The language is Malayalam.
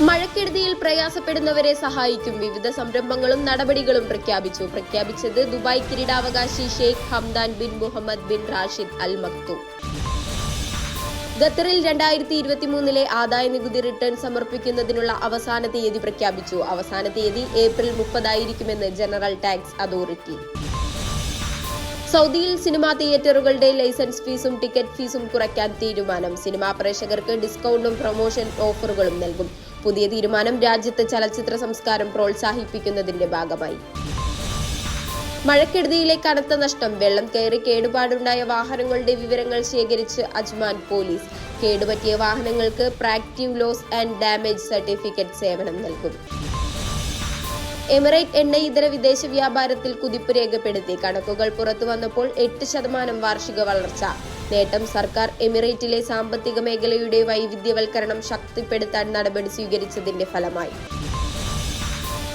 മഴക്കെടുതിയിൽ പ്രയാസപ്പെടുന്നവരെ സഹായിക്കും. വിവിധ സംരംഭങ്ങളും നടപടികളും പ്രഖ്യാപിച്ചു. പ്രഖ്യാപിച്ചത് ദുബായ് കിരീടാവകാശി Sheikh Hamdan bin Mohammed bin Rashid Al Maktoum. ഖത്തറിൽ രണ്ടായിരത്തി ഇരുപത്തി മൂന്നിലെ ആദായ നികുതി റിട്ടേൺ സമർപ്പിക്കുന്നതിനുള്ള അവസാന തീയതി പ്രഖ്യാപിച്ചു. അവസാന തീയതി ഏപ്രിൽ മുപ്പതായിരിക്കുമെന്ന് ജനറൽ ടാക്സ് അതോറിറ്റി. സൗദിയിൽ സിനിമാ തിയേറ്ററുകളുടെ ലൈസൻസ് ഫീസും ടിക്കറ്റ് ഫീസും കുറയ്ക്കാൻ തീരുമാനം. സിനിമാ പ്രേക്ഷകർക്ക് ഡിസ്കൗണ്ടും പ്രൊമോഷൻ ഓഫറുകളും നൽകും. പുതിയ തീരുമാനം രാജ്യത്ത് ചലച്ചിത്ര സംസ്കാരം പ്രോത്സാഹിപ്പിക്കുന്നതിന്റെ ഭാഗമായി. മഴക്കെടുതിയിലെ കനത്ത നഷ്ടം വെള്ളം കയറി കേടുപാടുണ്ടായ വാഹനങ്ങളുടെ വിവരങ്ങൾ ശേഖരിച്ച് അജ്മാൻ പോലീസ്. കേടുപറ്റിയ വാഹനങ്ങൾക്ക് proactive loss and damage certificate സേവനം നൽകും. എമിറേറ്റ് എണ്ണ ഇതര വിദേശ വ്യാപാരത്തിൽ കുതിപ്പ് രേഖപ്പെടുത്തി. കണക്കുകൾ പുറത്തു വന്നപ്പോൾ എട്ട് ശതമാനം വാർഷിക വളർച്ച. നേട്ടം സർക്കാർ എമിറേറ്റിലെ സാമ്പത്തിക മേഖലയുടെ വൈവിധ്യവൽക്കരണം ശക്തിപ്പെടുത്താൻ നടപടി സ്വീകരിച്ചതിന്റെ ഫലമായി.